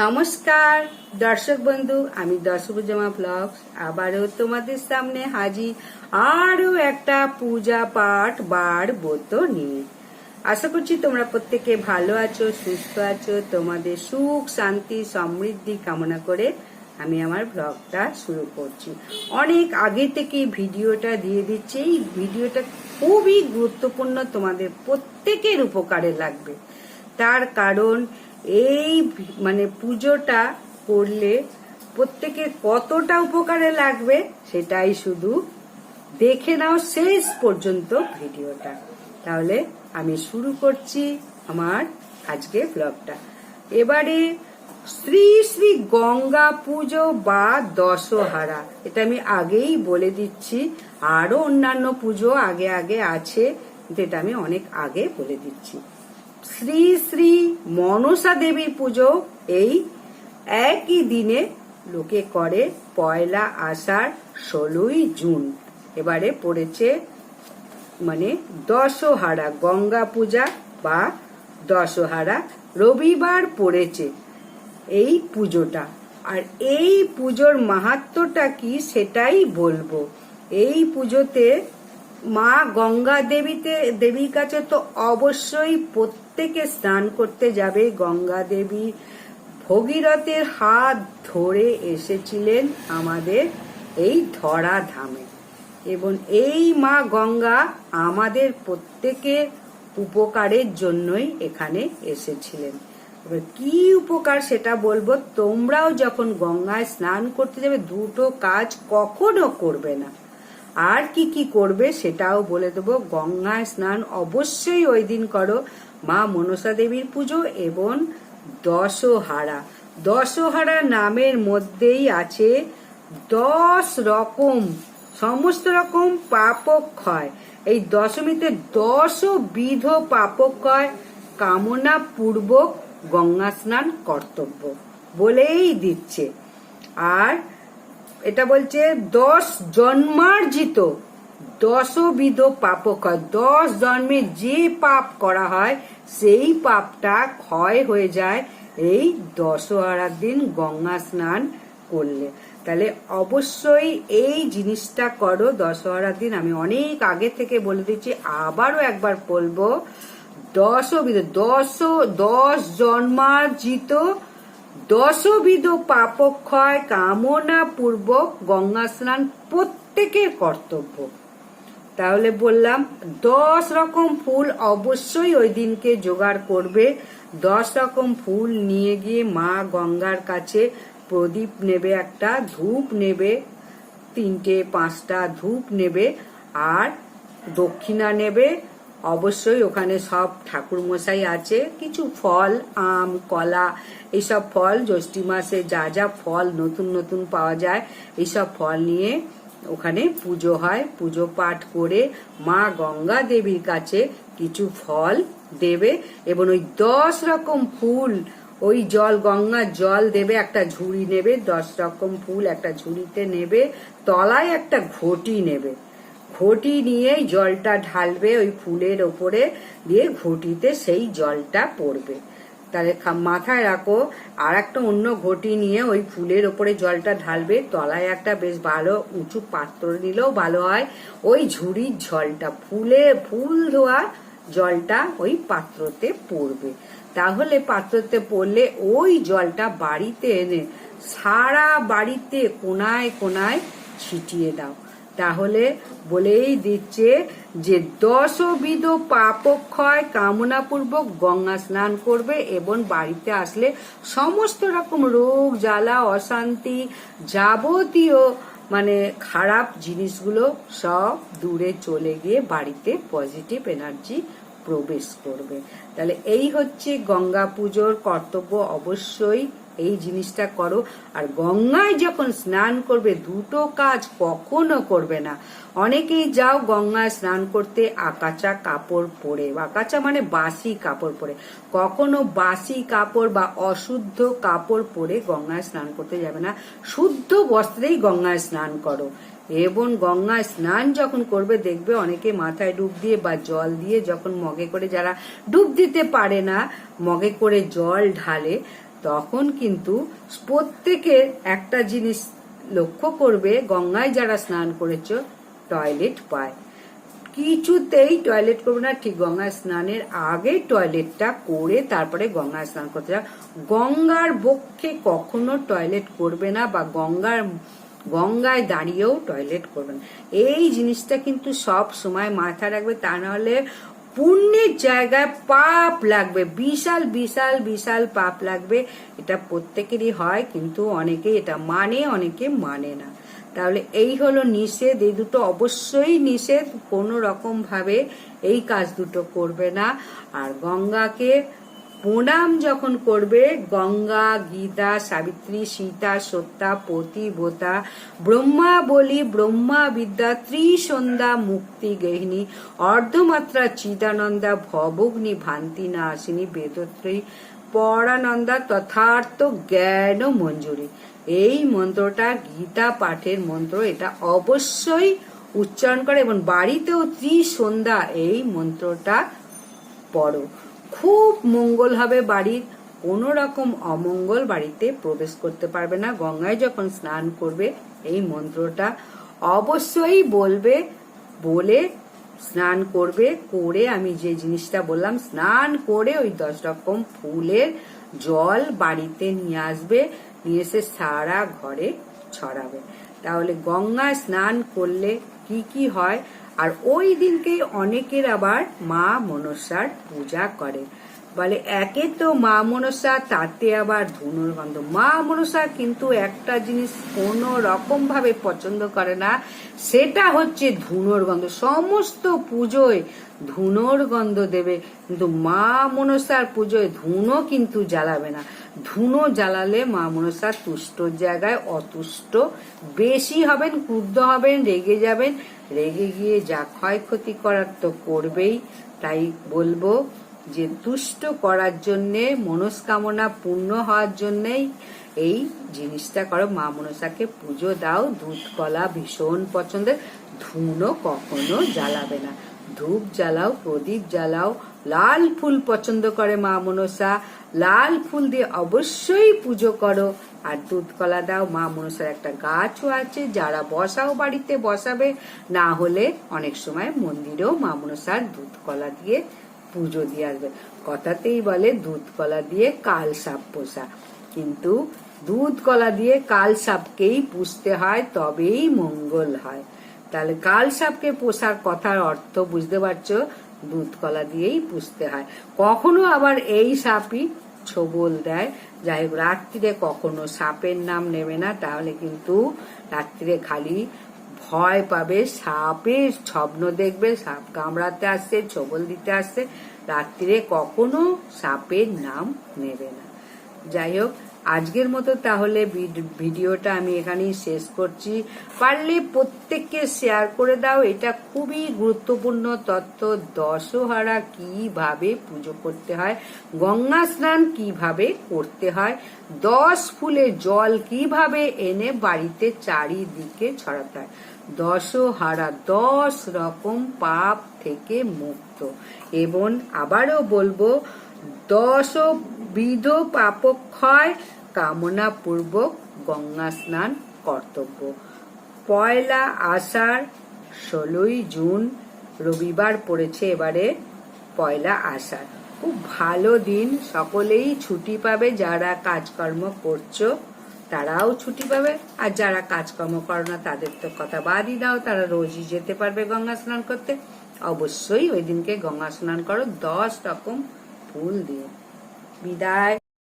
নমস্কার, দর্শক বন্ধু, আমি দশভুজামা ব্লগস। আবারও তোমাদের সামনে হাজির আরও একটা পূজা পাঠ বার ব্রত নিয়ে। আশা করছি তোমরা প্রত্যেকে ভালো আছো, সুস্থ আছো, তোমাদের সুখ, শান্তি, সমৃদ্ধি কামনা করে আমি আমার ব্লগটা শুরু করছি। অনেক আগে থেকে ভিডিওটা দিয়ে দিচ্ছি। এই ভিডিওটা খুবই গুরুত্বপূর্ণ তোমাদের প্রত্যেকের উপকারে লাগবে। তার কারণ এই মানে পুজোটা করলে প্রত্যেকের কতটা উপকারে লাগবে সেটাই শুধু দেখে নাও শেষ পর্যন্ত ভিডিওটা। তাহলে আমি শুরু করছি আমার আজকে ব্লগটা। এবারে শ্রী শ্রী গঙ্গা পুজো বা দশহারা, এটা আমি আগেই বলে দিচ্ছি। আরও অন্যান্য পুজো আগে আগে আছে, যেটা আমি অনেক আগে বলে দিচ্ছি। শ্রী শ্রী মনসা দেবীর পুজো এই একই দিনে লোকে করে পয়লা আষাঢ় ষোলোই জুন। এবারে পড়েছে মানে দশহারা গঙ্গা পূজা বা দশহারা রবিবার পড়েছে এই পুজোটা। আর এই পুজোর মাহাত্মটা কি সেটাই বলব। এই পুজোতে মা গঙ্গা দেবীতে, দেবীর কাছে তো অবশ্যই প্রত্যেকে স্নান করতে যাবে। গঙ্গা দেবী ভগীরথের হাত ধরে এসেছিলেন আমাদের এই ধরা ধামে এবং এই মা গঙ্গা আমাদের প্রত্যেকের উপকারের জন্যই এখানে এসেছিলেন। কি উপকার সেটা বলব? তোমরাও যখন গঙ্গায় স্নান করতে যাবে, দুটো কাজ কখনো করবে না। আর কি কি করবে সেটাও বলে দেবো। গঙ্গায় স্নান অবশ্যই ওই দিন করো। মা মনসা দেবীর পুজো এবং দশহারা। দশহারা নামের মধ্যেই আছে দশ রকম, সমস্ত রকম পাপক্ষয়। এই দশমীতে দশ বিধ পাপক্ষয় কামনা পূর্বক গঙ্গা স্নান কর্তব্য বলেই দিচ্ছে। আর এটা বলছে, দশ জন্মার্জিত, দশবিধ পাপক্ষয় দশ জন্মে যে পাপ করা হয়, সেই পাপটা ক্ষয় হয়ে যায়। এই দশহারার দিন গঙ্গা স্নান করলে। তাহলে অবশ্যই এই জিনিসটা করো দশহরার দিন। আমি অনেক আগে থেকে বলে দিচ্ছি, আবারও একবার বলব, দশবিধ, দশ দশ জন্মার্জিত দশবিধ পাপক্ষয় কামনা পূর্বক গঙ্গা স্নান প্রত্যেকের কর্তব্য। তাহলে বললাম, দশ রকম ফুল অবশ্যই ওই দিনকে জোগাড় করবে। দশ রকম ফুল নিয়ে গিয়ে মা গঙ্গার কাছে প্রদীপ নেবে একটা, ধূপ নেবে, তিনটে, পাঁচটা ধূপ নেবে, আর দক্ষিণা নেবে অবশ্যই ওখানে সব ঠাকুর মশাই আছে। কিছু ফল, আম, কলা, এইসব ফল, জ্যৈষ্ঠী মাসে যা যা ফল নতুন নতুন পাওয়া যায়, এইসব ফল নিয়ে ওখানে পুজো হয়। পুজো পাঠ করে মা গঙ্গা দেবীর কাছে কিছু ফল দেবে এবং ওই দশ রকম ফুল, ওই জল গঙ্গার জল দেবে, একটা ঝুড়ি নেবে, দশ রকম ফুল একটা ঝুড়িতে নেবে, তলায় একটা ঘটি নেবে। ঘটি নিয়ে জলটা ঢালবে ওই ফুলের ওপরে দিয়ে ঘটিতে সেই জলটা পড়বে। তাহলে মাথায় রাখো আর একটা অন্য ঘটি নিয়ে ওই ফুলের ওপরে জলটা ঢালবে, তলায় একটা বেশ ভালো উঁচু পাত্র নিলেও ভালো হয়, ওই ঝুড়ির জলটা, ফুলে ফুল ধোয়া জলটা ওই পাত্রতে পড়বে। তাহলে পাত্রতে পড়লে ওই জলটা বাড়িতে এনে সারা বাড়িতে কোনায় কোনায় ছিটিয়ে দাও। তাহলে বলেই দিচ্ছে যে দশবিধ পাপক্ষয় কামনাপূর্বক গঙ্গা স্নান করবে এবং বাড়িতে আসলে সমস্ত রকম রোগ, জ্বালা, অশান্তি যাবতীয় মানে খারাপ জিনিসগুলো সব দূরে চলে গিয়ে বাড়িতে পজিটিভ এনার্জি প্রবেশ করবে। তাহলে এই হচ্ছে গঙ্গা পুজোর কর্তব্য অবশ্যই। এই জিনিসটা করো। আর গঙ্গায় যখন স্নান করবে, দুটো কাজ কখনো করবে না। অনেকেই যাও গঙ্গায় স্নান করতে আকাচা কাপড় পরে। আকাচা মানে বাসি কাপড় পরে। কখনো বাসি কাপড় বা অশুদ্ধ কাপড় পরে গঙ্গায় স্নান করতে যাবে না। শুদ্ধ বস্ত্রেই গঙ্গায় স্নান করো। এবং গঙ্গায় স্নান যখন করবে, দেখবে অনেকে মাথায় ডুব দিয়ে বা জল দিয়ে যখন মগে করে, যারা ডুব দিতে পারে না, মগে করে জল ঢালে তখন কিন্তু প্রত্যেকের একটা জিনিস লক্ষ্য করবে, গঙ্গায় যারা স্নান করেছ টয়লেট পায়। কিছুতেই টয়লেট করবে না, ঠিক গঙ্গায় স্নানের আগে টয়লেটটা করে তারপরে গঙ্গায় স্নান করতে যাও। গঙ্গার বক্ষে কখনো টয়লেট করবে না বা গঙ্গার, গঙ্গায় দাঁড়িয়েও টয়লেট করবে না। এই জিনিসটা কিন্তু সব সময় মাথায় রাখবে, তা নাহলে পুণ্যের জায়গায় পাপ লাগবে, বিশাল বিশাল বিশাল পাপ লাগবে। এটা প্রত্যেকেরই হয়, কিন্তু অনেকে এটা মানে অনেকে মানে না। তাহলে এই হলো নিষেধ, এই দুটো অবশ্যই নিষেধ। কোনো রকম ভাবে এই কাজ দুটো করবে না। আর গঙ্গাকে প্রণাম যখন করবে গঙ্গা, গীতা, সাবিত্রী, সীতা, সত্যা পতি বোতা ব্রহ্মা বলি ব্রহ্মা বিদ্যা, ত্রিসন্ধ্যা মুক্তি গেহিনী অর্ধমাত্রা চিদানন্দা, ভবগ্নি ভান্তি নাশিনী বেদত্রী পরানন্দা, তথার্থ জ্ঞান মঞ্জুরি। এই মন্ত্রটা গীতা পাঠের মন্ত্র, এটা অবশ্যই উচ্চারণ করে এবং বাড়িতেও ত্রিসন্ধ্যা এই মন্ত্রটা পড়ো। খুব মঙ্গল হবে বাড়ির। কোনো রকম অমঙ্গল বাড়িতে প্রবেশ করতে পারবে না। গঙ্গায় যখন স্নান করবে, এই মন্ত্রটা অবশ্যই বলবে, বলে স্নান করবে, করে আমি যে জিনিসটা বললাম, স্নান করে ওই দশ রকম ফুলের জল বাড়িতে নিয়ে আসবে, নিয়ে এসে সারা ঘরে ছড়াবে। তাহলে গঙ্গায় স্নান করলে কি কি হয়? আর ওই দিনকে অনেকের আবার মা মনসার পূজা করে। বলে, একে তো মা মনসা, তাতে আবার ধুনোর গন্ধ। মা মনসা কিন্তু একটা জিনিস কোনো রকম ভাবে পছন্দ করে না, সেটা হচ্ছে ধুনোর গন্ধ। সমস্ত পুজোয় ধুনোর গন্ধ দেবে, কিন্তু মা মনসার পুজোয় ধুনো কিন্তু জ্বালাবে না। ধুনো জ্বালালে মা মনসা তুষ্টর জায়গায় অতুষ্ট। বেশি হবেন, ক্রুদ্ধ হবেন, রেগে যাবেন। রেগে গিয়ে যা ক্ষয়ক্ষতি করার তো করবেই, তাই বলব। যে তুষ্ট করার জন্যে, মনস্কামনা পূর্ণ হওয়ার জন্যেই এই জিনিসটা করো। মা মনসাকে পুজো দাও, দুধ, কলা ভীষণ পছন্দের। ধুনো কখনো জ্বালাবে না। ধূপ জ্বালাও, প্রদীপ জ্বালাও, লাল ফুল পছন্দ করে মা মনসা। লাল ফুল দিয়ে অবশ্যই পুজো করো। আর দুধ, কলা দাও। মা মনসার একটা গাছও আছে, যারা বসাও বাড়িতে বসাবে। না হলে অনেক সময় মন্দিরেও মা মনসার দুধ, কলা দিয়ে পুজো দিয়ে আসবে। কথাতেই বলে দুধ কলা দিয়ে কাল সাপ পোষা। কিন্তু দুধ কলা দিয়ে কাল সাপকেই পুষতে হয়, তবেই মঙ্গল হয়। তাহলে কাল সাপকে পোষার কথার অর্থ বুঝতে পারছ? দুধ কলা দিয়েই পুষতে হয়। কখনো আবার এই সাপই ছোবল দেয়। যাই হোক, রাত্রিরে কখনো সাপের নাম নেবে না, তাহলে কিন্তু রাত্রিরে খালি ভয় পাবে সাপের স্বপ্ন দেখবে, সাপ কামড়াতে আসছে, ছবল দিতে আসছে। রাত্রিরে কখনো সাপের নাম নেবে না। যাই হোক, আজকের মতো তাহলে ভিড- ভিডিওটা আমি এখানেই শেষ করছি। পারলে প্রত্যেককে শেয়ার করে দাও, এটা খুবই গুরুত্বপূর্ণ তথ্য। দশহারা কীভাবে পুজো করতে হয়, গঙ্গা স্নান কীভাবে করতে হয়, দশ ফুলে জল কীভাবে এনে বাড়িতে চারিদিকে ছড়াতে হয়। দশহারা দশ রকম পাপ থেকে মুক্ত। এবং আবারও বলব দশ বিধ পাপক্ষয় কামনা পূর্বক গঙ্গা স্নান কর্তব্য। পয়লা আষাঢ়, ষোলোই জুন, রবিবার পড়েছে এবারে পয়লা আষাঢ়। খুব ভালো দিন, সকলেই ছুটি পাবে, যারা কাজকর্ম করছ। তারাও ছুটি পাবে, আর যারা কাজকর্ম করো না, তাদের তো কথা বাদই দাও, তারা রোজই যেতে পারবে গঙ্গা স্নান করতে। অবশ্যই ওই দিনকে গঙ্গা স্নান করো দশ রকম ফুল দিয়ে। বিদায়।